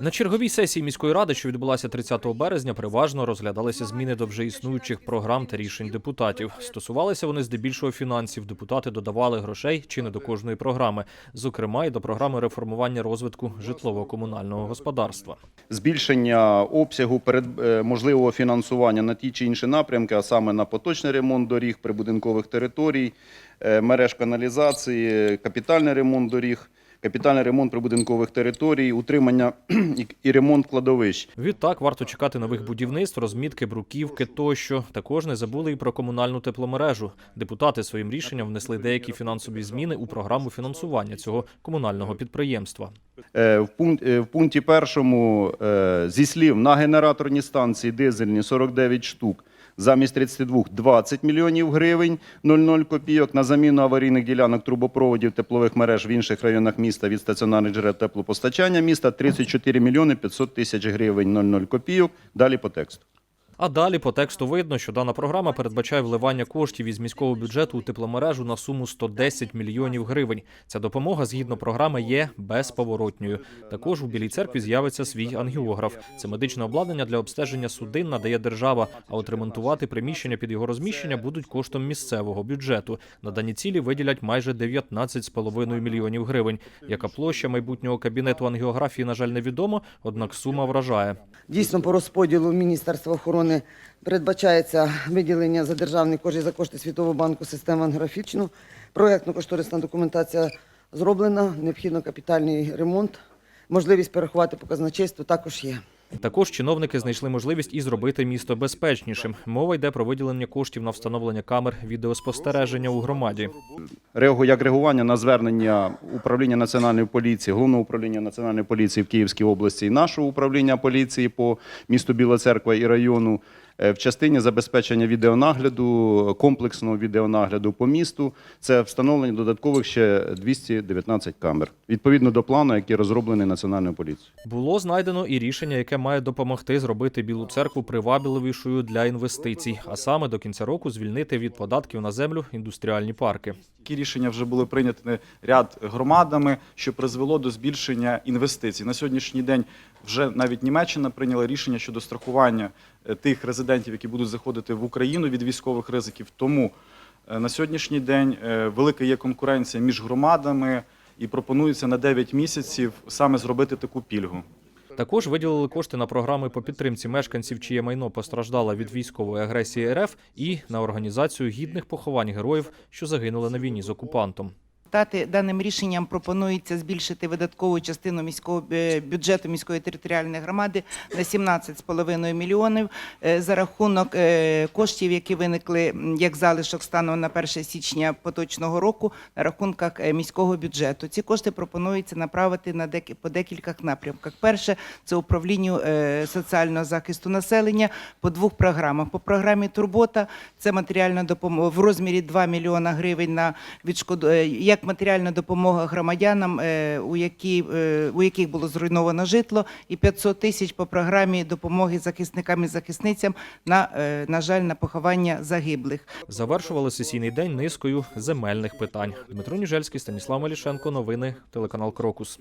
На черговій сесії міської ради, що відбулася 30 березня, переважно розглядалися зміни до вже існуючих програм та рішень депутатів. Стосувалися вони здебільшого фінансів. Депутати додавали грошей чи не до кожної програми, зокрема і до програми реформування розвитку житлово-комунального господарства. збільшення обсягу перед е, можливого фінансування на ті чи інші напрямки, а саме на поточний ремонт доріг, прибудинкових територій, е, мереж каналізації, капітальний ремонт доріг, капітальний ремонт прибудинкових територій, утримання і- ремонт кладовищ. Відтак варто чекати нових будівництв, розмітки, бруківки тощо. Також не забули і про комунальну тепломережу. Депутати своїм рішенням внесли деякі фінансові зміни у програму фінансування цього комунального підприємства. Е, В пункт- е, в пункті першому е, зі слів на генераторні станції дизельні 49 штук. Замість 32 – 20 мільйонів гривень 00 копійок на заміну аварійних ділянок трубопроводів теплових мереж в інших районах міста від стаціонарних джерел теплопостачання міста 34 мільйони 500 тисяч гривень 00 копійок. Далі по тексту. А далі по тексту видно, що дана програма передбачає вливання коштів із міського бюджету у тепломережу на суму 110 мільйонів гривень. Ця допомога згідно програми є безповоротньою. Також у Білій церкві з'явиться свій ангіограф. Це медичне обладнання для обстеження судин надає держава. А от ремонтувати приміщення під його розміщення будуть коштом місцевого бюджету. На дані цілі виділять майже 19,5 мільйонів гривень. Яка площа майбутнього кабінету ангіографії, на жаль, невідомо, однак сума вражає. Дійсно, по розподілу Міністерства охорони передбачається виділення за державний кошт за кошти Світового банку системи анграфічну. Проєктно-кошторисна документація зроблена, необхідно капітальний ремонт. Можливість перерахувати по також є. Також чиновники знайшли можливість і зробити місто безпечнішим. Мова йде про виділення коштів на встановлення камер відеоспостереження у громаді. Як реагування на звернення управління національної поліції, головного управління національної поліції в Київській області і нашого управління поліції по місту Біла Церква і району в частині забезпечення відеонагляду, комплексного відеонагляду по місту. Це встановлення додаткових ще 219 камер відповідно до плану, який розроблений національною поліцією. Було знайдено і рішення, яке має допомогти зробити білу церкву привабливішою для інвестицій, а саме до кінця року звільнити від податків на землю індустріальні парки. Такі рішення вже були прийняті ряд громадами, що призвело до збільшення інвестицій. На сьогоднішній день вже навіть Німеччина прийняла рішення щодо страхування е, тих резидентів, які будуть заходити в Україну від військових ризиків. Тому е, на сьогоднішній день е, велика є конкуренція між громадами і пропонується на 9 місяців саме зробити таку пільгу. Також виділили кошти на програми по підтримці мешканців, чиє майно постраждало від військової агресії РФ, і на організацію гідних поховань героїв, що загинули на війні з окупантом. Депутати даним рішенням пропонується збільшити видаткову частину міського бюджету міської територіальної громади на 17,5 мільйонів е, за рахунок е, коштів, які виникли як залишок станом на 1 січня поточного року на рахунках е, міського бюджету. Ці кошти пропонується направити на декі- по декількох напрямках. Перше це управлінню е, соціального захисту населення по двох програмах. По програмі Турбота це матеріальна допомога в розмірі 2 мільйона гривень на відшкоду е, як матеріальна допомога громадянам, е, у які е, у яких було зруйновано житло, і 500 тисяч по програмі допомоги захисникам і захисницям на е, на жаль на поховання загиблих. Завершували сесійний день низкою земельних питань. Дмитро Ніжельський, Станіслав Малішенко. Новини телеканал Крокус.